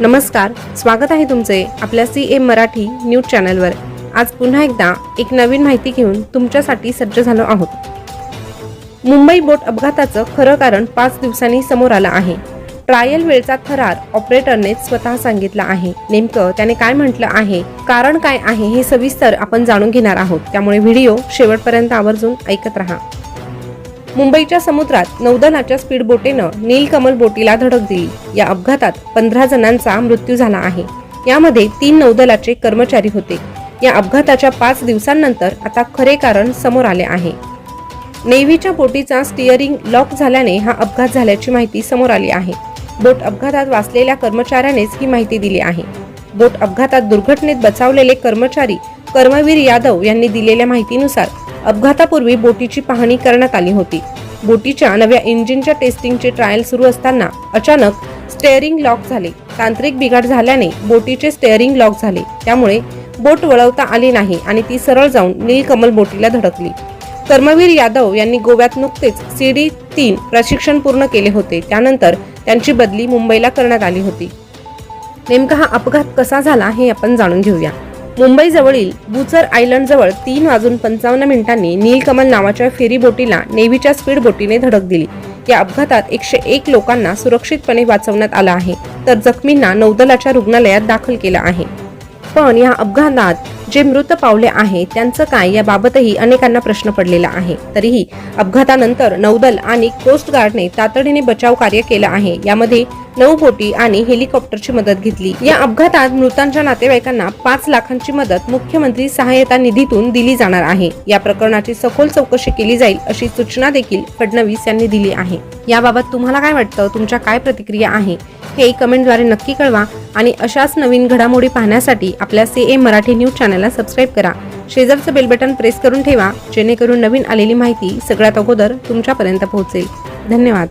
नमस्कार स्वागत आहे तुमचे आपल्या सी एम मराठी न्यूज चॅनलवर. आज पुन्हा एकदा एक नवीन माहिती घेऊन तुमच्यासाठी सज्ज झालो आहोत. मुंबई बोट अपघाताचं खरं कारण पाच दिवसांनी समोर आलं आहे. ट्रायल वेळचा थरार ऑपरेटरने स्वतः सांगितला आहे. नेमकं त्याने काय म्हटलं आहे कारण काय आहे हे सविस्तर आपण जाणून घेणार आहोत. त्यामुळे व्हिडिओ शेवटपर्यंत आवर्जून ऐकत राहा. मुंबईच्या समुद्रात नौदलाच्या स्पीड बोटेनं नीलकमल बोटीला धडक दिली. या अपघातात पंधरा जणांचा मृत्यू झाला आहे. यामध्ये तीन नौदलाचे कर्मचारी होते. या अपघाताच्या पाच दिवसांनंतर आता खरे कारण समोर आले आहे. नेव्हीच्या बोटीचा स्टिअरिंग लॉक झाल्याने हा अपघात झाल्याची माहिती समोर आली आहे. बोट अपघातात वाचलेल्या कर्मचाऱ्यानेच ही माहिती दिली आहे. बोट अपघातात दुर्घटनेत बचावलेले कर्मचारी कर्मवीर यादव यांनी दिलेल्या माहितीनुसार अपघातापूर्वी बोटीची पाहणी करण्यात आली होती. बोटीच्या नव्या इंजिनच्या टेस्टिंगचे ट्रायल सुरू असताना अचानक स्टेअरिंग लॉक झाले. तांत्रिक बिघाड झाल्याने बोटीचे स्टेअरिंग लॉक झाले. त्यामुळे बोट वळवता आली नाही आणि ती सरळ जाऊन नीलकमल बोटीला धडकली. कर्मवीर यादव यांनी गोव्यात नुकतेच सी डी तीन प्रशिक्षण पूर्ण केले होते. त्यानंतर त्यांची बदली मुंबईला करण्यात आली होती. नेमका हा अपघात कसा झाला हे आपण जाणून घेऊया. मुंबईजवळील बुचर आयलंडजवळ तीन वाजून पंचावन्न मिनिटांनी नीलकमल नावाच्या फेरी बोटीला नेव्हीच्या स्पीड बोटीने धडक दिली. या अपघातात एकशे एक लोकांना सुरक्षितपणे वाचवण्यात आलं आहे तर जखमींना नौदलाच्या रुग्णालयात दाखल केलं आहे. पण या अपघातात जे मृत पावले आहे त्यांचं काय याबाबतही अनेकांना प्रश्न पडलेला आहे. तरीही अपघातानंतर नौदल आणि कोस्ट गार्डने तातडीने बचाव कार्य केलं आहे. यामध्ये नऊ बोटी आणि हेलिकॉप्टरची मदत घेतली. या अपघातात मृतांच्या नातेवाईकांना पाच लाखांची मदत मुख्यमंत्री सहायता निधीतून दिली जाणार आहे. या प्रकरणाची सखोल चौकशी केली जाईल अशी सूचना देखील फडणवीस यांनी दिली आहे. याबाबत तुम्हाला काय वाटतं? तुमच्या काय प्रतिक्रिया आहे? हे कमेंटद्वारे नक्की कळवा आणि अशाच नवीन घडामोडी पाहण्यासाठी आपल्या सी ए मराठी न्यूज चॅनलला सबस्क्राईब करा. शेजारचं बेल बटन प्रेस करून ठेवा जेणेकरून नवीन आलेली माहिती सगळ्यात अगोदर तुमच्यापर्यंत पोहोचेल. धन्यवाद.